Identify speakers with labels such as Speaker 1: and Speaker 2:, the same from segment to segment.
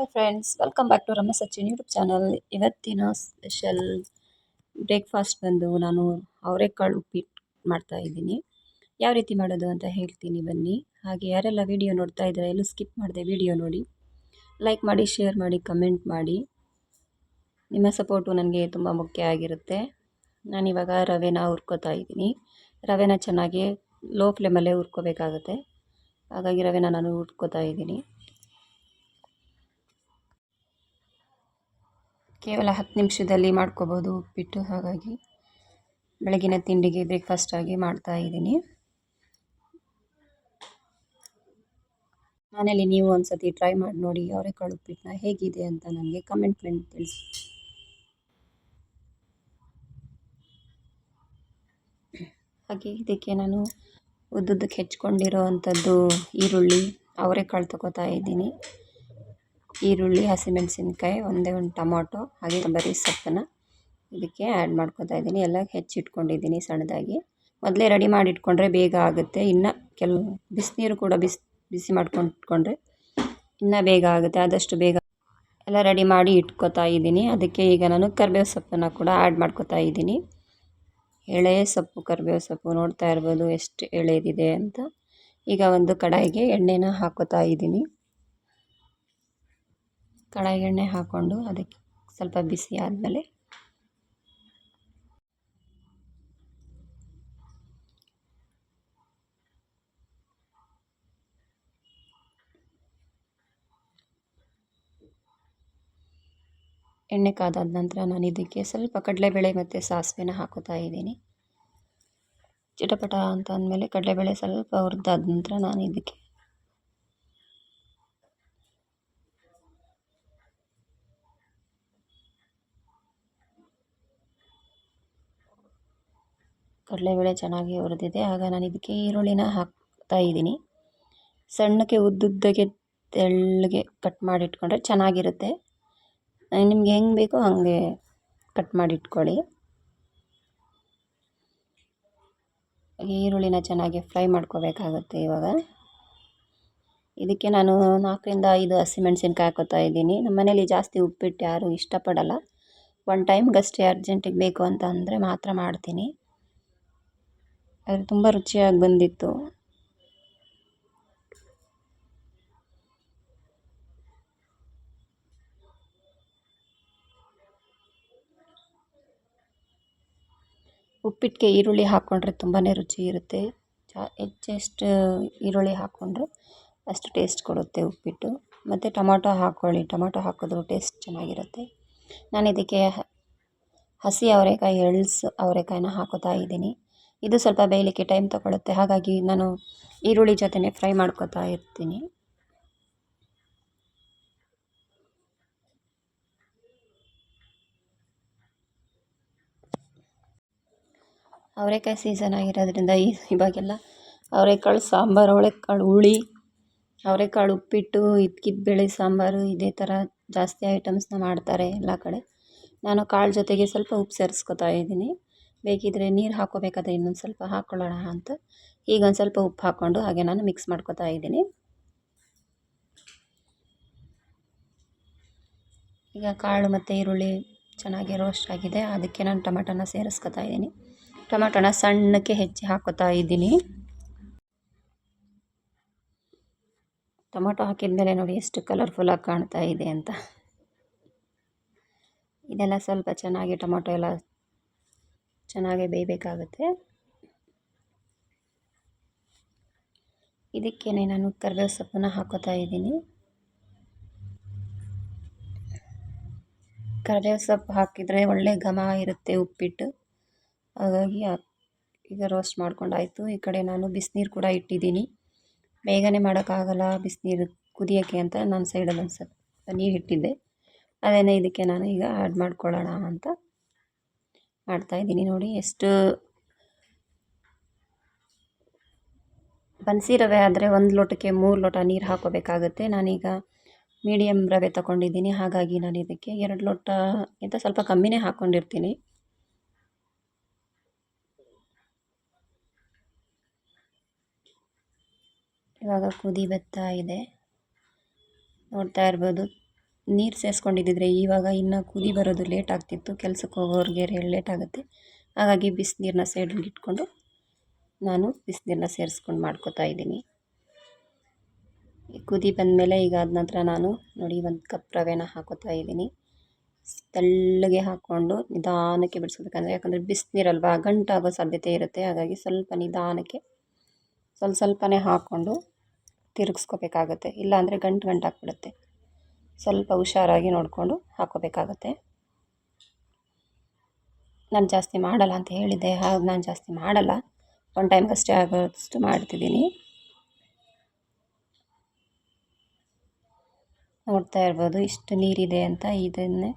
Speaker 1: Hi friends welcome back to Ramma Sachin YouTube channel ಇವತ್ತಿನ special breakfast ಬಂದು ನಾನು ಅವರೆಕಾಳು ಉಪ್ಪಿಟ್ಟು ಮಾಡ್ತಾ ಇದ್ದೀನಿ. ಯಾವ ರೀತಿ ಮಾಡೋದು ಅಂತ ಹೇಳ್ತೀನಿ, ಬನ್ನಿ. ಹಾಗೆ ಯಾರೆಲ್ಲ ವಿಡಿಯೋ ನೋಡ್ತಾ ಇದ್ದಾರೆ ಎಲ್ಲೂ ಸ್ಕಿಪ್ ಮಾಡಿದೆ ವಿಡಿಯೋ ನೋಡಿ. ಲೈಕ್ ಮಾಡಿ ಶೇರ್ ಮಾಡಿ ಕಮೆಂಟ್ ಮಾಡಿ. ನಿಮ್ಮ ಸಪೋರ್ಟು ನನಗೆ ತುಂಬ ಮುಖ್ಯ ಆಗಿರುತ್ತೆ. ನಾನಿವಾಗ ರವೆನ ಹುರ್ಕೋತಾ ಇದ್ದೀನಿ. ರವೆನ ಚೆನ್ನಾಗಿ ಲೋ ಫ್ಲೇಮಲ್ಲೇ ಹುರ್ಕೋಬೇಕಾಗುತ್ತೆ. ಹಾಗಾಗಿ ರವೆನ ನಾನು ಹುರ್ಕೋತಾ ಇದ್ದೀನಿ. ಕೇವಲ ಹತ್ತು ನಿಮಿಷದಲ್ಲಿ ಮಾಡ್ಕೋಬೋದು ಉಪ್ಪಿಟ್ಟು. ಹಾಗಾಗಿ ಬೆಳಗಿನ ತಿಂಡಿಗೆ ಬ್ರೇಕ್ಫಾಸ್ಟಾಗಿ ಮಾಡ್ತಾ ಇದ್ದೀನಿ. ಮನೇಲಿ ನೀವು ಒಂದು ಸತಿ ಟ್ರೈ ಮಾಡಿ ನೋಡಿ ಅವರೆಕಾಳು ಉಪ್ಪಿಟ್ಟನ್ನ ಹೇಗಿದೆ ಅಂತ ನನಗೆ ಕಮೆಂಟ್ ಮಾಡಿ ತಿಳಿಸಿ. ಹಾಗೆ ಇದಕ್ಕೆ ನಾನು ಉದ್ದುದ್ದಕ್ಕೆ ಹೆಚ್ಕೊಂಡಿರೋ ಅಂಥದ್ದು ಈರುಳ್ಳಿ, ಅವರೆಕಾಳು ತಗೋತಾ ಇದ್ದೀನಿ. ಈರುಳ್ಳಿ ಹಸಿಮೆಣಸಿನ್ಕಾಯಿ ಒಂದೇ ಒಂದು ಟೊಮೊಟೊ, ಹಾಗೆ ಬರೀ ಸೊಪ್ಪನ್ನು ಇದಕ್ಕೆ ಆ್ಯಡ್ ಮಾಡ್ಕೊತಾ ಇದ್ದೀನಿ. ಎಲ್ಲ ಹೆಚ್ಚಿಟ್ಕೊಂಡಿದ್ದೀನಿ ಸಣ್ಣದಾಗಿ. ಮೊದಲೇ ರೆಡಿ ಮಾಡಿ ಇಟ್ಕೊಂಡ್ರೆ ಬೇಗ ಆಗುತ್ತೆ. ಇನ್ನು ಕೆಲ, ಬಿಸಿನೀರು ಕೂಡ ಬಿಸಿ ಬಿಸಿ ಮಾಡ್ಕೊಂಡು ಇಟ್ಕೊಂಡ್ರೆ ಇನ್ನೂ ಬೇಗ ಆಗುತ್ತೆ. ಆದಷ್ಟು ಬೇಗ ಎಲ್ಲ ರೆಡಿ ಮಾಡಿ ಇಟ್ಕೊತಾ ಇದ್ದೀನಿ. ಅದಕ್ಕೆ ಈಗ ನಾನು ಕರಿಬೇವು ಸೊಪ್ಪನ್ನು ಕೂಡ ಆ್ಯಡ್ ಮಾಡ್ಕೊತಾ ಇದ್ದೀನಿ. ಎಳೆ ಸೊಪ್ಪು, ಕರಿಬೇವು ಸೊಪ್ಪು ನೋಡ್ತಾ ಇರ್ಬೋದು, ಎಷ್ಟು ಎಳೆದಿದೆ ಅಂತ. ಈಗ ಒಂದು ಕಡಾಯಿಗೆ ಎಣ್ಣೆನ ಹಾಕೋತಾ ಇದ್ದೀನಿ. ಕಡಾಯಿಗೆ ಎಣ್ಣೆ ಹಾಕ್ಕೊಂಡು ಅದಕ್ಕೆ ಸ್ವಲ್ಪ ಬಿಸಿ ಆದಮೇಲೆ ಎಣ್ಣೆ ಕಾದಾದ ನಂತರ ನಾನು ಇದಕ್ಕೆ ಸ್ವಲ್ಪ ಕಡಲೆಬೇಳೆ ಮತ್ತು ಸಾಸಿವೆನ ಹಾಕೋತಾ ಇದ್ದೀನಿ. ಚಿಟಪಟ ಅಂತ ಅಂದಮೇಲೆ ಕಡಲೆಬೇಳೆ ಸ್ವಲ್ಪ ಹುರಿದಾದ ನಂತರ ನಾನು ಇದಕ್ಕೆ ಕಡಲೆಬೇಳೆ ಚೆನ್ನಾಗಿ ಹುರಿದಿದೆ. ಆಗ ನಾನು ಇದಕ್ಕೆ ಈರುಳ್ಳಿನ ಹಾಕ್ತಾ ಇದ್ದೀನಿ. ಸಣ್ಣಕ್ಕೆ ಉದ್ದುದ್ದಗೆ ತೆಳ್ಳಗೆ ಕಟ್ ಮಾಡಿಟ್ಕೊಂಡ್ರೆ ಚೆನ್ನಾಗಿರುತ್ತೆ. ನಿಮ್ಗೆ ಹೆಂಗೆ ಬೇಕೋ ಹಾಗೆ ಕಟ್ ಮಾಡಿಟ್ಕೊಳ್ಳಿ. ಈರುಳ್ಳಿನ ಚೆನ್ನಾಗಿ ಫ್ರೈ ಮಾಡ್ಕೋಬೇಕಾಗುತ್ತೆ ಇವಾಗ. ಇದಕ್ಕೆ ನಾನು ನಾಲ್ಕರಿಂದ ಐದು ಹಸಿಮೆಣ್ಸಿನ್ಕಾಯಿ ಹಾಕೋತಾ ಇದ್ದೀನಿ. ನಮ್ಮ ಮನೇಲಿ ಜಾಸ್ತಿ ಉಪ್ಪಿಟ್ಟು ಯಾರೂ ಇಷ್ಟಪಡಲ್ಲ. ಒನ್ ಟೈಮ್ಗಷ್ಟೇ ಅರ್ಜೆಂಟಿಗೆ ಬೇಕು ಅಂತ ಅಂದರೆ ಮಾತ್ರ ಮಾಡ್ತೀನಿ. ಅದು ತುಂಬ ರುಚಿಯಾಗಿ ಬಂದಿತ್ತು. ಉಪ್ಪಿಟ್ಟಿಗೆ ಈರುಳ್ಳಿ ಹಾಕ್ಕೊಂಡ್ರೆ ತುಂಬಾ ರುಚಿ ಇರುತ್ತೆ. ಚಾ ಹೆಚ್ಚೆಷ್ಟು ಈರುಳ್ಳಿ ಹಾಕ್ಕೊಂಡ್ರೆ ಅಷ್ಟು ಟೇಸ್ಟ್ ಕೊಡುತ್ತೆ ಉಪ್ಪಿಟ್ಟು. ಮತ್ತು ಟೊಮಾಟೊ ಹಾಕ್ಕೊಳ್ಳಿ ಟೊಮಾಟೊ ಹಾಕಿದ್ರು ಟೇಸ್ಟ್ ಚೆನ್ನಾಗಿರುತ್ತೆ. ನಾನು ಇದಕ್ಕೆ ಹಸಿ ಅವರೆಕಾಯಿ ಎಳ್ಸು ಅವರೆಕಾಯಿನ ಹಾಕೋತಾ ಇದ್ದೀನಿ. ಇದು ಸ್ವಲ್ಪ ಬೇಯಲಿಕ್ಕೆ ಟೈಮ್ ತಗೊಳುತ್ತೆ. ಹಾಗಾಗಿ ನಾನು ಈರುಳ್ಳಿ ಜೊತೆನೇ ಫ್ರೈ ಮಾಡ್ಕೊತಾ ಇರ್ತೀನಿ. ಅವರೆಕಾಯಿ ಸೀಸನ್ ಆಗಿರೋದ್ರಿಂದ ಇವಾಗೆಲ್ಲ ಅವರೆಕಾಳು ಸಾಂಬಾರು ಅವಳೆಕಾಳು ಹುಳಿ, ಅವರೆಕಾಳು ಉಪ್ಪಿಟ್ಟು ಇದ್ಕಿದ ಬೇಳೆ ಸಾಂಬಾರು, ಇದೇ ಥರ ಜಾಸ್ತಿ ಐಟಮ್ಸ್ನ ಮಾಡ್ತಾರೆ ಎಲ್ಲ ಕಡೆ. ನಾನು ಕಾಳು ಜೊತೆಗೆ ಸ್ವಲ್ಪ ಉಪ್ಪು ಸೇರಿಸ್ಕೊತಾ ಇದ್ದೀನಿ. ಬೇಕಿದ್ದರೆ ನೀರು ಹಾಕೋಬೇಕಾದ್ರೆ ಇನ್ನೊಂದು ಸ್ವಲ್ಪ ಹಾಕ್ಕೊಳ್ಳೋಣ ಅಂತ. ಈಗ ಒಂದು ಸ್ವಲ್ಪ ಉಪ್ಪು ಹಾಕ್ಕೊಂಡು ಹಾಗೆ ನಾನು ಮಿಕ್ಸ್ ಮಾಡ್ಕೋತಾ ಇದ್ದೀನಿ. ಈಗ ಕಾಳು ಮತ್ತು ಈರುಳ್ಳಿ ಚೆನ್ನಾಗಿ ರೋಸ್ಟ್ ಆಗಿದೆ. ಅದಕ್ಕೆ ನಾನು ಟೊಮೆಟೊನ ಸೇರಿಸ್ಕೊತಾ ಇದ್ದೀನಿ. ಟೊಮೆಟೊನ ಸಣ್ಣಕ್ಕೆ ಹೆಚ್ಚಿ ಹಾಕೋತಾ ಇದ್ದೀನಿ. ಟೊಮೆಟೊ ಹಾಕಿದ ಮೇಲೆ ನೋಡಿ ಎಷ್ಟು ಕಲರ್ಫುಲ್ಲಾಗಿ ಕಾಣ್ತಾ ಇದೆ ಅಂತ. ಇದೆಲ್ಲ ಸ್ವಲ್ಪ ಚೆನ್ನಾಗಿ ಟೊಮೆಟೊ ಎಲ್ಲ ಚೆನ್ನಾಗಿ ಬೇಯಬೇಕಾಗುತ್ತೆ. ಇದಕ್ಕೇನೆ ನಾನು ಕರಿಬೇವು ಸೊಪ್ಪನ್ನು ಹಾಕೋತಾ ಇದ್ದೀನಿ. ಕರಿಬೇವು ಸೊಪ್ಪು ಹಾಕಿದರೆ ಒಳ್ಳೆ ಘಮ ಇರುತ್ತೆ ಉಪ್ಪಿಟ್ಟು. ಹಾಗಾಗಿ ಈಗ ರೋಸ್ಟ್ ಮಾಡ್ಕೊಂಡಾಯಿತು. ಈ ಕಡೆ ನಾನು ಬಿಸಿನೀರು ಕೂಡ ಇಟ್ಟಿದ್ದೀನಿ. ಬೇಗನೆ ಮಾಡೋಕ್ಕಾಗಲ್ಲ ಬಿಸಿನೀರು ಕುದಿಯೋಕ್ಕೆ ಅಂತ ನಾನು ಸೈಡಲ್ಲಿ ಒಂದು ಸ್ವಲ್ಪ ನೀರು ಇಟ್ಟಿದ್ದೆ ಅದನ್ನೇ ಇದಕ್ಕೆ ನಾನು ಈಗ ಆ್ಯಡ್ ಮಾಡ್ಕೊಳ್ಳೋಣ ಅಂತ ಮಾಡ್ತಾಯಿದ್ದೀನಿ ನೋಡಿ, ಎಷ್ಟು ಬನ್ಸಿ ರವೆ ಆದರೆ ಒಂದು ಲೋಟಕ್ಕೆ ಮೂರು ಲೋಟ ನೀರು ಹಾಕೋಬೇಕಾಗುತ್ತೆ. ನಾನೀಗ ಮೀಡಿಯಮ್ ರವೆ ತಗೊಂಡಿದ್ದೀನಿ, ಹಾಗಾಗಿ ನಾನು ಇದಕ್ಕೆ ಎರಡು ಲೋಟಕ್ಕಿಂತ ಸ್ವಲ್ಪ ಕಮ್ಮಿನೇ ಹಾಕ್ಕೊಂಡಿರ್ತೀನಿ ಇವಾಗ ಕುದಿ ಬತ್ತಾ ಇದೆ. ನೋಡ್ತಾ ಇರ್ಬೋದು. ನೀರು ಸೇರಿಸ್ಕೊಂಡಿದ್ದಿದ್ರೆ ಇವಾಗ ಇನ್ನು ಕುದಿ ಬರೋದು ಲೇಟ್ ಆಗ್ತಿತ್ತು. ಕೆಲ್ಸಕ್ಕೆ ಹೋಗೋರಿಗೆ ಲೇಟ್ ಆಗುತ್ತೆ. ಹಾಗಾಗಿ ಬಿಸಿನೀರನ್ನ ಸೈಡಲ್ಲಿ ಇಟ್ಕೊಂಡು ನಾನು ಬಿಸಿನೀರನ್ನ ಸೇರಿಸ್ಕೊಂಡು ಮಾಡ್ಕೋತಾ ಇದ್ದೀನಿ. ಕುದಿ ಬಂದಮೇಲೆ ಈಗ ಆದ ನಂತರ ನಾನು ನೋಡಿ ಒಂದು ಕಪ್ ರವೆನ ಹಾಕೋತಾ ಇದ್ದೀನಿ. ತೆಳ್ಳಗೆ ಹಾಕ್ಕೊಂಡು ನಿಧಾನಕ್ಕೆ ಬಿಡಿಸ್ಬೇಕಂದ್ರೆ ಯಾಕಂದರೆ ಬಿಸಿನೀರಲ್ವಾ ಗಂಟಾಗೋ ಸಾಧ್ಯತೆ ಇರುತ್ತೆ. ಹಾಗಾಗಿ ಸ್ವಲ್ಪ ನಿಧಾನಕ್ಕೆ, ಸ್ವಲ್ಪ ಸ್ವಲ್ಪನೇ ಹಾಕ್ಕೊಂಡು ತಿರುಗಿಸ್ಕೋಬೇಕಾಗತ್ತೆ. ಇಲ್ಲಾಂದರೆ ಗಂಟು ಗಂಟು ಹಾಕ್ಬಿಡುತ್ತೆ ಸ್ವಲ್ಪ ಹುಷಾರಾಗಿ ನೋಡಿಕೊಂಡು ಹಾಕೋಬೇಕಾಗತ್ತೆ. ನಾನು ಜಾಸ್ತಿ ಮಾಡಲ್ಲ ಅಂತ ಹೇಳಿದ್ದೆ, ಹಾಗೆ ನಾನು ಜಾಸ್ತಿ ಮಾಡಲ್ಲ. ಒನ್ ಟೈಮ್ಗಷ್ಟೇ ಆಗೋಷ್ಟು ಮಾಡ್ತಿದ್ದೀನಿ. ನೋಡ್ತಾ ಇರ್ಬೋದು, ಇಷ್ಟು ನೀರಿದೆ ಅಂತ ಇದನ್ನೇ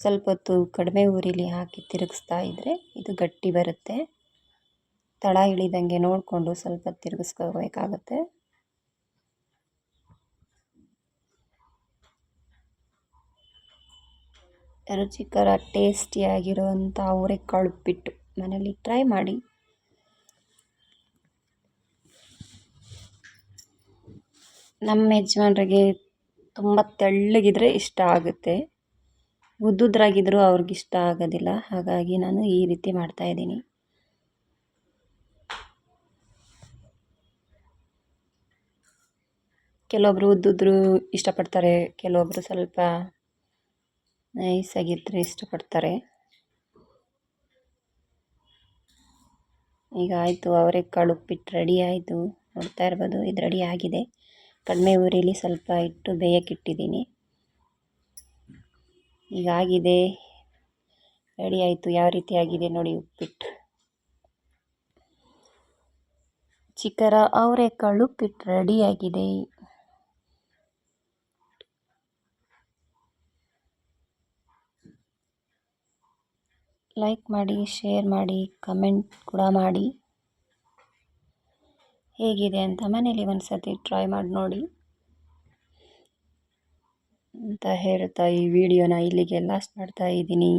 Speaker 1: ಸ್ವಲ್ಪ ಹೊತ್ತು ಕಡಿಮೆ ಊರಿಲಿ ಹಾಕಿ ತಿರುಗಿಸ್ತಾ ಇದ್ದರೆ ಇದು ಗಟ್ಟಿ ಬರುತ್ತೆ. ತಳ ಇಳಿದಂಗೆ ನೋಡಿಕೊಂಡು ಸ್ವಲ್ಪ ತಿರುಗಿಸ್ಕೋಬೇಕಾಗತ್ತೆ. ರುಚಿಕರ, ಟೇಸ್ಟಿಯಾಗಿರುವಂಥ ಅವರೆಕಾಳು ಉಪ್ಪಿಟ್ಟು ಮನೇಲಿ ಟ್ರೈ ಮಾಡಿ. ನಮ್ಮ ಯಜಮಾನ್ರಿಗೆ ತುಂಬ ತೆಳ್ಳಗಿದ್ರೆ ಇಷ್ಟ ಆಗುತ್ತೆ. ಉದ್ದುದ್ರಾಗಿದ್ದರೂ ಅವ್ರಿಗೆ ಇಷ್ಟ ಆಗೋದಿಲ್ಲ. ಹಾಗಾಗಿ ನಾನು ಈ ರೀತಿ ಮಾಡ್ತಾಯಿದ್ದೀನಿ ಕೆಲವೊಬ್ಬರು ಉದ್ದುದ್ರು ಇಷ್ಟಪಡ್ತಾರೆ ಕೆಲವೊಬ್ಬರು ಸ್ವಲ್ಪ ನೈಸಾಗಿದ್ದರೆ ಇಷ್ಟಪಡ್ತಾರೆ. ಈಗ ಆಯಿತು ಅವರೆಕಾಳು ಉಪ್ಪಿಟ್ಟು ರೆಡಿ ಆಯಿತು. ನೋಡ್ತಾ ಇರ್ಬೋದು, ಇದು ರೆಡಿ ಆಗಿದೆ. ಕಡಿಮೆ ಊರಿಲಿ ಸ್ವಲ್ಪ ಇಟ್ಟು ಬೇಯಕ್ಕಿಟ್ಟಿದ್ದೀನಿ ಈಗ ಆಗಿದೆ. ರೆಡಿ ಆಯಿತು, ಯಾವ ರೀತಿ ಆಗಿದೆ ನೋಡಿ ಉಪ್ಪಿಟ್ಟು. ಚಿಕ್ಕರ ಅವರೆಕಾಳು ಉಪ್ಪಿಟ್ಟು ರೆಡಿಯಾಗಿದೆ ಲೈಕ್ ಮಾಡಿ ಶೇರ್ ಮಾಡಿ ಕಮೆಂಟ್ ಕೂಡ ಮಾಡಿ. ಹೇಗಿದೆ ಅಂತ ಮನೇಲಿ ಒಂದು ಸತಿ ಟ್ರೈ ಮಾಡಿ ನೋಡಿ. ಅಂತ ಹೇಳ್ತಾ ಈ ವಿಡಿಯೋನ ಇಲ್ಲಿಗೆ ಲಾಸ್ಟ್ ಮಾಡ್ತಾ ಇದ್ದೀನಿ.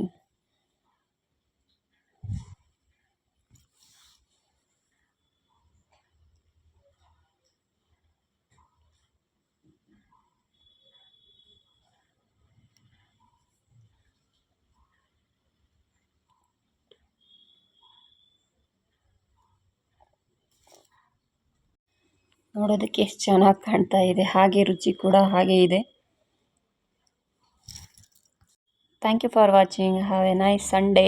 Speaker 1: ನೋಡೋದಕ್ಕೆ ಎಷ್ಟು ಚೆನ್ನಾಗಿ ಕಾಣ್ತಾ ಇದೆ. ಹಾಗೆ ರುಚಿ ಕೂಡ ಹಾಗೆ ಇದೆ. Thank you for watching have a nice Sunday